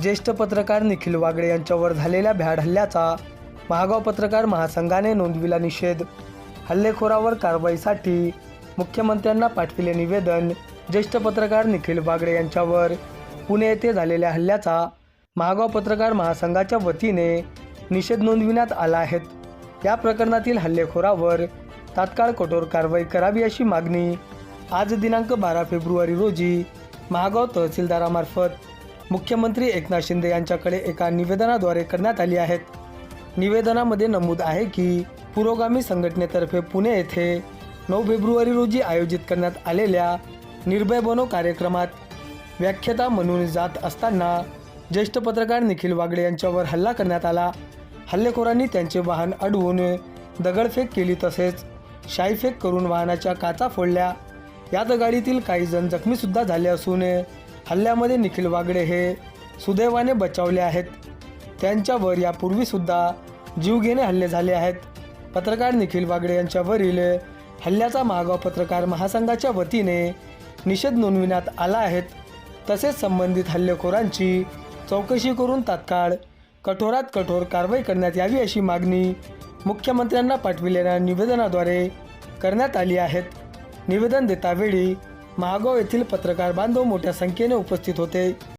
ज्येष्ठ पत्रकार निखिल वागडे यांच्यावर झालेल्या भ्याड हल्ल्याचा महागाव पत्रकार महासंघाने नोंदविला निषेध. हल्लेखोरावर कारवाईसाठी मुख्यमंत्र्यांना पाठविले निवेदन ज्येष्ठ पत्रकार निखिल वागडे यांच्यावर. पुणे येथे झालेल्या हल्ल्याचा महागाव पत्रकार महासंघाच्या वतीने निषेध नोंदविण्यात आला आहे. या प्रकरणातील हल्लेखोरावर तात्काळ कठोर कारवाई करावी अशी मागणी आज दिनांक बारा फेब्रुवारी रोजी महागाव तहसीलदारामार्फत मुख्यमंत्री एकनाथ शिंदे यांच्याकडे एका निवेदनाद्वारे करण्यात आली आहेत. निवेदनामध्ये नमूद आहे की पुरोगामी संघटनेतर्फे पुणे येथे नऊ फेब्रुवारी रोजी आयोजित करण्यात आलेल्या निर्भय बनो कार्यक्रमात व्याख्याता म्हणून जात असताना ज्येष्ठ पत्रकार निखिल वागडे यांच्यावर हल्ला करण्यात आला. हल्लेखोरांनी त्यांचे वाहन अडवून दगडफेक केली तसेच शाईफेक करून वाहनाच्या काचा फोडल्या. यात गाडीतील काही जण जखमीसुद्धा झाले असून हल्ल्यामध्ये निखिल वागडे हे सुदैवाने बचावले आहेत. त्यांच्यावर यापूर्वीसुद्धा जीवघेणे हल्ले झाले आहेत. पत्रकार निखिल वागडे यांच्यावरील हल्ल्याचा महागाव पत्रकार महासंघाच्या वतीने निषेध नोंदविण्यात आला आहेत तसेच संबंधित हल्लेखोरांची चौकशी करून तात्काळ कठोरात कठोर कारवाई करण्यात यावी अशी मागणी मुख्यमंत्र्यांना पाठविलेल्या निवेदनाद्वारे करण्यात आली आहेत निवेदन देतावेळी महागाव येथील पत्रकार बांधव मोठ्या संख्येने उपस्थित होते.